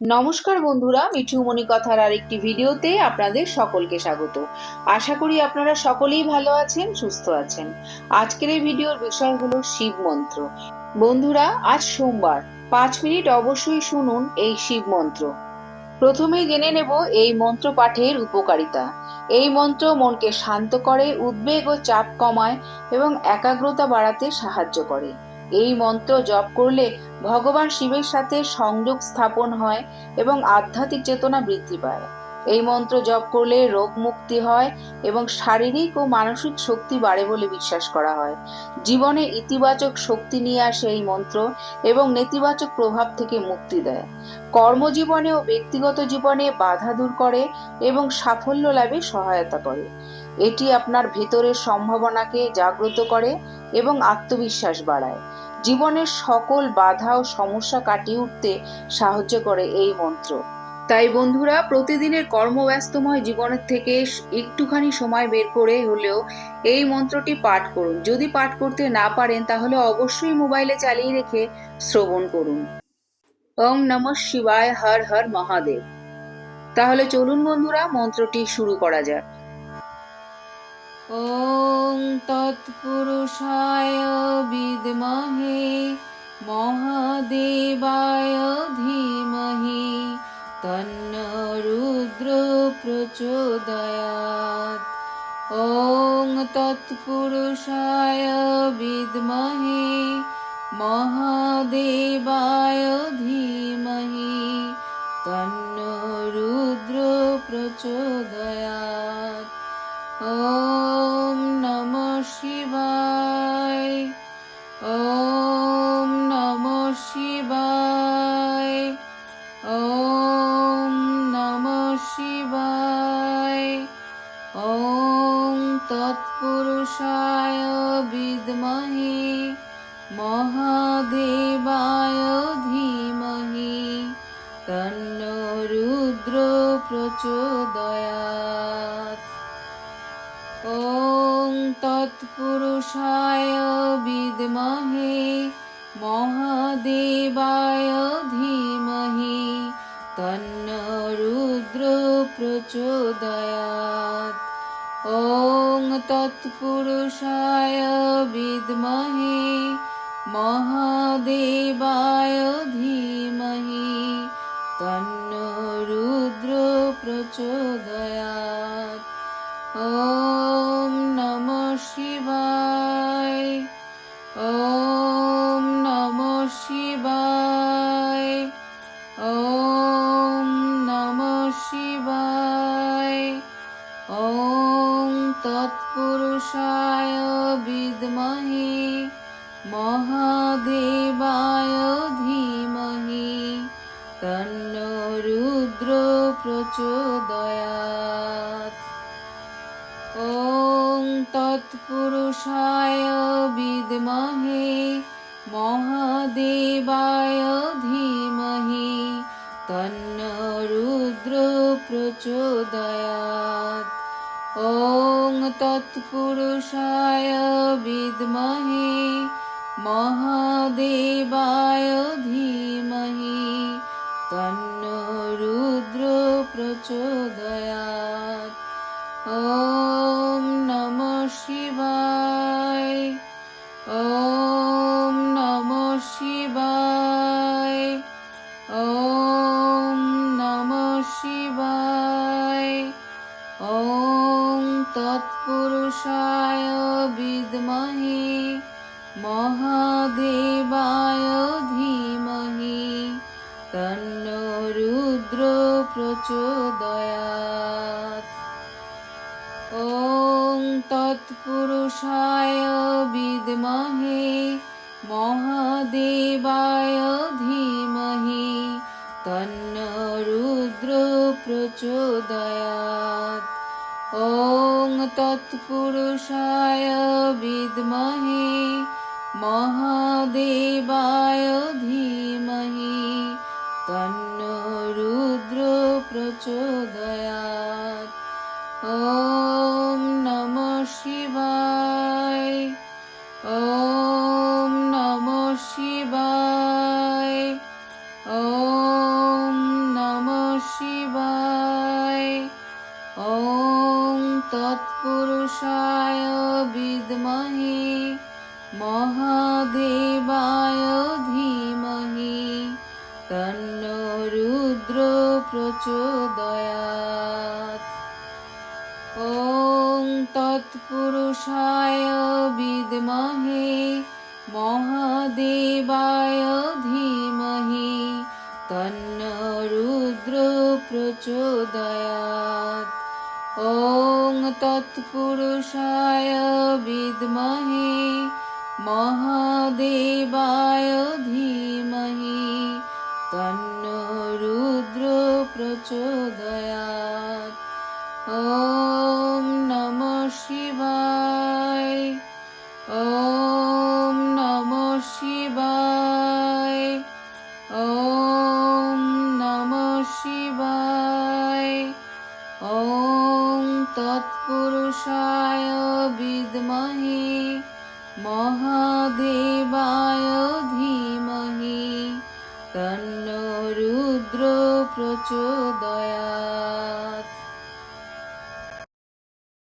নমস্কার বন্ধুরা মিঠুমণি কথার আরেকটি ভিডিওতে আপনাদের সকলকে স্বাগত। আশা করি আপনারা সকলেই ভালো আছেন, সুস্থ আছেন। আজকের এই ভিডিওর বিষয় হলো শিব মন্ত্র। বন্ধুরা, আজ সোমবার, পাঁচ মিনিট অবশ্যই শুনুন এই শিব মন্ত্র। প্রথমেই জেনে নেব এই মন্ত্র পাঠের উপকারিতা। এই মন্ত্র মনকে শান্ত করে, উদ্বেগ ও চাপ কমায় এবং একাগ্রতা বাড়াতে সাহায্য করে। এই মন্ত্র জপ করলে ভগবান শিবের সাথে সংযোগ স্থাপন হয় এবং আধ্যাত্মিক চেতনা বৃদ্ধি পায়। এই মন্ত্র জপ করলে রোগ মুক্তি হয় এবং শারীরিক ও মানসিক শক্তি বাড়ে বলে বিশ্বাস করা হয়। জীবনে ইতিবাচক শক্তি নিয়ে আসে এই মন্ত্র এবং নেতিবাচক প্রভাব থেকে মুক্তি দেয়। কর্মজীবনে ও ব্যক্তিগত জীবনে বাধা দূর করে এবং সাফল্য লাভে সহায়তা করে। এটি আপনার ভেতরের সম্ভাবনাকে জাগ্রত করে এবং আত্মবিশ্বাস বাড়ায়। জীবনের সকল বাধা ও সমস্যা কাটিয়ে উঠতে সাহায্য করে এই মন্ত্র। তাই বন্ধুরা, প্রতিদিনের কর্মব্যস্তময় জীবনের থেকে একটুখানি সময় বের করে হলেও এই মন্ত্রটি পাঠ করুন। যদি পাঠ করতে না পারেন, তাহলে অবশ্যই মোবাইলে চালিয়ে রেখে শ্রবণ করুন। ওং নম শিবায়, হর হর মহাদেব। তাহলে চলুন বন্ধুরা, মন্ত্রটি শুরু করা যাক। ওম তৎপুরুষায় বিদমহে, মহাদেবায় ধীমহে। তন্ন রুদ্র প্রচোদয়াৎ ওং তৎপুরুষায় বিদ্মহে মহাদেবায় ধীমহি। তন্ন রুদ্র প্রচোদয়াৎ ॐ মহাদেবায় ধীমহি তন্ন রুদ্র প্রচোদয়াৎ ওং তৎপুরুষায় বিদ্মহে মহাদেবায় ধীমহি তন্ন রুদ্র প্রচোদয়াৎ ওং তৎপুরুষায় বিদ্মহে महादेवाय धीमहि तन्न रुद्रो प्रचोदयात् ॐ नमः शिवाय महादेवाय धीमहि तन्नो रुद्रो प्रचोदयात् ॐ तत्पुरुषाय विद्महे महादेवाय धीमहि तन्न रुद्रो प्रचोदयात् ॐ तत्पुरुषाय विद्महे महादेवाय धीमहि तन्न रुद्रो प्रचोदयात् ॐ नमः शिवाय মহাদেবায় ধীমহি, তন্ন রুদ্র প্রচোদয়াৎ। ওং তৎপুরুষায় বিদ্মহে, মহাদেবায় ধীমহি, তন্ন রুদ্র প্রচোদয়াৎ। ওং তৎপুরুষায় বিদ্মহে महादेवाय धीमहि তন্ন রুদ্র প্রচোদয়াৎ ॐ नमः शिवाय ॐ नमः शिवाय ॐ नमः शिवाय ॐ तत्पुरुषाय विद्महे महा প্রচোদয়াৎ ওং তৎপুরুষায় বিদ্মহে মহাদেবায় ধীমহি তন্ন রুদ্র প্রচোদয়াৎ ওং তৎপুরুষায় বিদ্মহে মহাদেবায় ধীমহি प्रचोदयात् ॐ नमः शिवाय ॐ नमः शिवाय ॐ नमः शिवाय ॐ तत्पुरुषाय विद्महे महादेवाय প্রচোদয়া